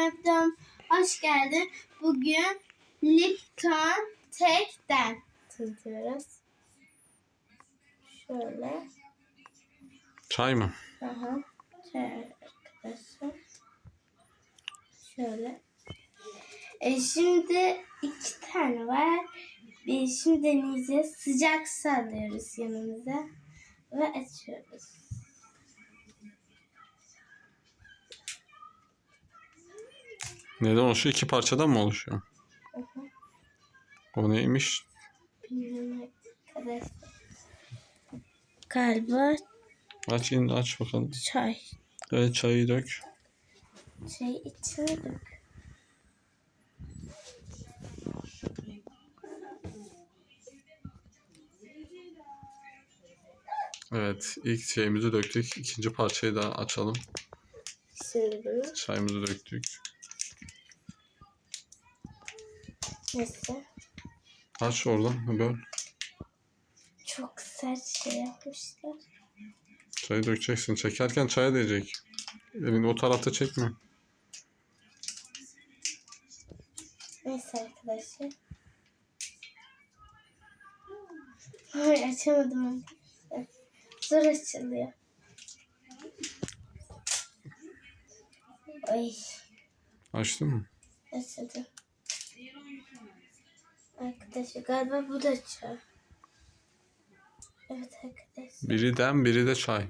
kanalıma hoş geldin. Bugün Lipton Tek'ten tanıtıyoruz. Şöyle. Çay mı? Aha. Arkadaşlar. Şöyle. E şimdi iki tane var. Bir şimdi deneyeceğiz. Sıcak su alıyoruz yanımıza. Ve açıyoruz. Neden oluşuyor? İki parçadan mı oluşuyor? Hı hı. O neymiş? Bilmiyorum. Galiba Aç yine aç bakalım. çay. Evet çayı dök. Şey içine dök. Evet ilk şeyimizi döktük. İkinci parçayı da açalım. Şimdi Çayımızı döktük. Neyse. Aç oradan böl. Çok sert şey yapmışlar. Çayı dökeceksin. Çekerken çaya değecek. Elini o tarafta çekme. Neyse arkadaşlar. Ay açamadım. Zor açılıyor. Ay Açtın mı? açıldı. Arkadaşlar galiba bu da çay. Evet arkadaşlar. Biri dem biri de çay.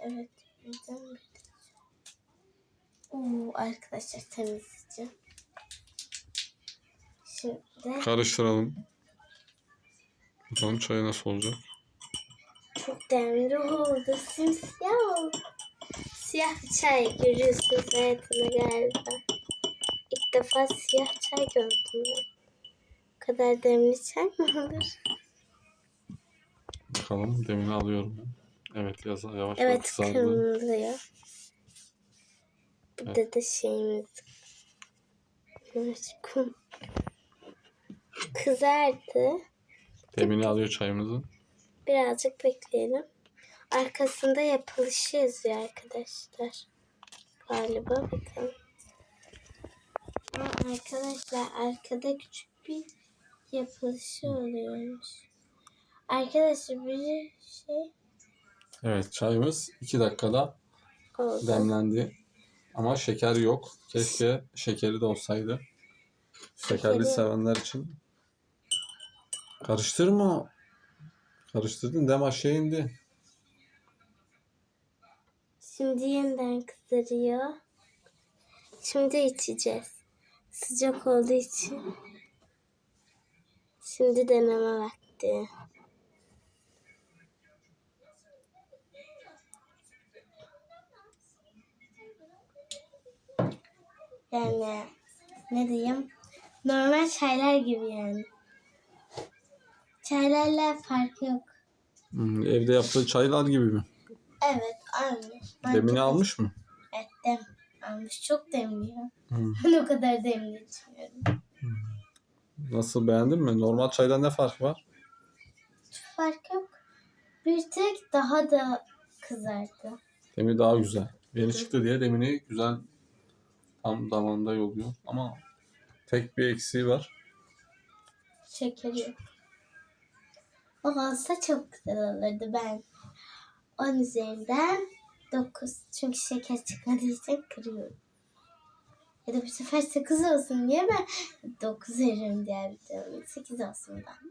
Evet. Bizden bir de çay. Oo arkadaşlar temizleyeceğim. Şimdi Karıştıralım. Bakalım çayı nasıl olacak. çok demli oldu. Simsiyah oldu. Siyah çay görüyorsunuz hayatımda galiba. İlk defa siyah çay gördüm ben. Kadar demli çay mı olur? Bakalım demini alıyorum. Evet yaz yavaş yavaş Evet kızardı. kırmızıyor. Burada da şeyimiz. Evet, kum. Kızardı. Demini alıyor çayımızın. Birazcık bekleyelim. Arkasında yapılışı yazıyor arkadaşlar. Galiba bakalım. Aa, arkadaşlar arkada küçük bir yapılışı oluyormuş. Arkadaşlar bir şey Evet çayımız 2 dakikada oldu. demlendi. Ama şeker yok. Keşke şekeri de olsaydı. Şekerli Şekeri- sevenler için. Karıştırma. Karıştırdın dem aşağı indi. Şimdi yeniden kızarıyor. Şimdi içeceğiz. Sıcak olduğu için. Şimdi deneme vakti. Yani ne diyeyim? Normal çaylar gibi yani. Çaylarla farkı yok. Hmm, evde yaptığı çaylar gibi mi? Evet aynı. Ben Demini çok- almış mı? Evet dem almış. Çok demliyor. Hmm. Ben o kadar demli içmiyorum. Nasıl beğendin mi? Normal çaydan ne fark var? Fark yok. Bir tek daha da kızardı. Demi daha güzel. Yeni çıktı diye demini güzel tam damağında yolluyor. Ama tek bir eksiği var. Şekeri yok. O olsa çok güzel olurdu ben. 10 üzerinden 9. Çünkü şeker çıkmadığı için kırıyorum. Ya da bu sefer 8 olsun diye ben 9 veririm diğer videomu. 8 olsun ben.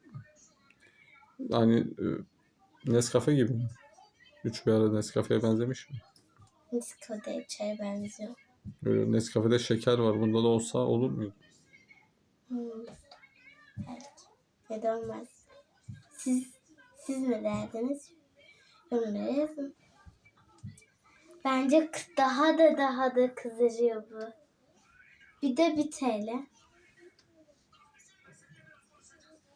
Yani e, Nescafe gibi mi? Üç bir ara Nescafe'ye benzemiş mi? Disko'da çaya benziyor. Böyle Nescafe'de şeker var. Bunda da olsa olur muydu? Hmm. Evet. Ya da olmaz. Siz, siz mi derdiniz? Yorumlara yazın. Bence daha da daha da kızarıyor bu. Bir de bir TL.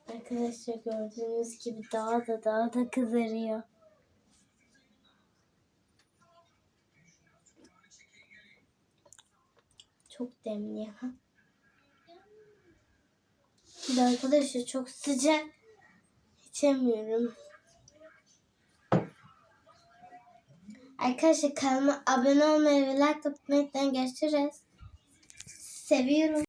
Arkadaşlar gördüğünüz gibi daha da daha da kızarıyor. Çok demli ya. Bir de arkadaşlar çok sıcak. İçemiyorum. Arkadaşlar kanalıma abone olmayı ve like atmayı unutmayın. Seviyorum.